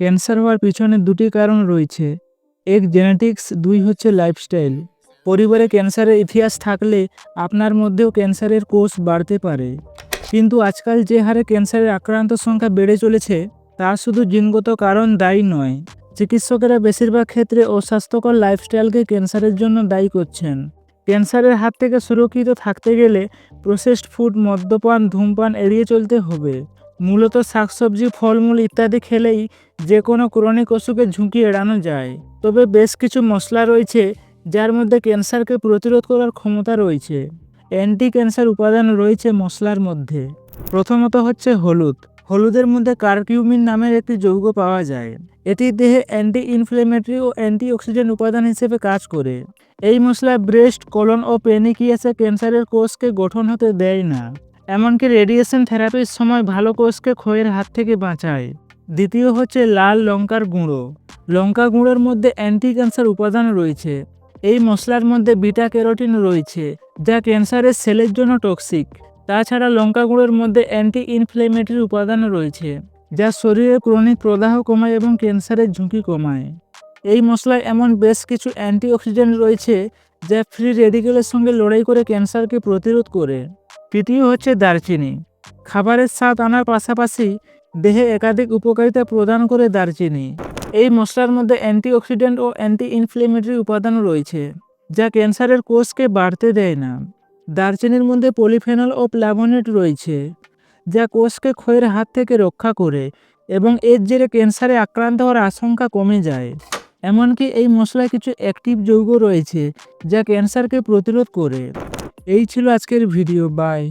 Cancer হওয়ার পিছনে দুটি কারণ রয়েছে। এক জেনেটিক্স দুই হচ্ছে লাইফস্টাইল পরিবারে ক্যান্সারের ইতিহাস থাকলে আপনার মধ্যেও ক্যান্সারের কোষ বাড়তে পারে। কিন্তু আজকাল যে হারে ক্যান্সারের আক্রান্ত সংখ্যা বেড়ে চলেছে, তা শুধু জিনগত কারণ দায়ী নয়। চিকিৎসকেরা বেশিরভাগ ক্ষেত্রে অস্বাস্থ্যকর লাইফস্টাইলকে ক্যান্সারের জন্য দায়ী করছেন। ক্যান্সারের হাত থেকে সুরক্ষিত থাকতে গেলে প্রসেসড ফুড মদ্যপান, ধূমপান এড়িয়ে চলতে হবে। মূলত শাকসবজি, ফলমূল ইত্যাদি খেলেই যে কোনো ক্রনিক অসুখের ঝুঁকি এড়ানো যায়। তবে বেশ কিছু মশলা রয়েছে যার মধ্যে ক্যান্সারকে প্রতিরোধ করার ক্ষমতা রয়েছে। অ্যান্টি ক্যান্সার উপাদান রয়েছে মশলার মধ্যে। প্রথমত হচ্ছে হলুদ। হলুদের মধ্যে কার্কিউমিন নামের একটি যৌগ পাওয়া যায়। এটি দেহে অ্যান্টি ইনফ্লেমেটরি ও অ্যান্টি অক্সিডেন্ট উপাদান হিসেবে কাজ করে। এই মশলা ব্রেস্ট, কলন ও পেনিকিয়াসে ক্যান্সারের কোষকে গঠন হতে দেয় না। এমনকি রেডিয়েশন থেরাপির সময় ভালো কোষকে ক্ষয়ের হাত থেকে বাঁচায়। দ্বিতীয় হচ্ছে লাল লঙ্কার গুঁড়ো। লঙ্কা গুঁড়োর মধ্যে অ্যান্টি ক্যান্সার উপাদান রয়েছে। এই মশলার মধ্যে বিটা ক্যারোটিন রয়েছে, যা ক্যান্সারের সেলের জন্য টক্সিক তাছাড়া লঙ্কা গুঁড়োর মধ্যে অ্যান্টি ইনফ্লেমেটরি উপাদান রয়েছে, যা শরীরে ক্রনিক প্রদাহ কমায় এবং ক্যান্সারের ঝুঁকি কমায়। এই মশলায় এমন বেশ কিছু অ্যান্টিঅক্সিডেন্ট রয়েছে, যা ফ্রি রেডিকেলের সঙ্গে লড়াই করে ক্যান্সারকে প্রতিরোধ করে। তৃতীয় হচ্ছে দারচিনি। খাবারের স্বাদ আনার পাশাপাশি দেহে একাধিক উপকারিতা প্রদান করে দারচিনি। এই মশলার মধ্যে অ্যান্টিঅক্সিডেন্ট ও অ্যান্টি ইনফ্লেমেটরি উপাদান রয়েছে, যা ক্যান্সারের কোষকে বাড়তে দেয় না। দারচিনির মধ্যে পলিফেনল ও প্লাভোনেট রয়েছে, যা কোষকে ক্ষয়ের হাত থেকে রক্ষা করে এবং এর জেরে ক্যান্সারে আক্রান্ত হওয়ার আশঙ্কা কমে যায়। এমনকি এই মশলায় কিছু অ্যাক্টিভ যৌগ রয়েছে, যা ক্যান্সারকে প্রতিরোধ করে। এই ছিল আজকের ভিডিও বাই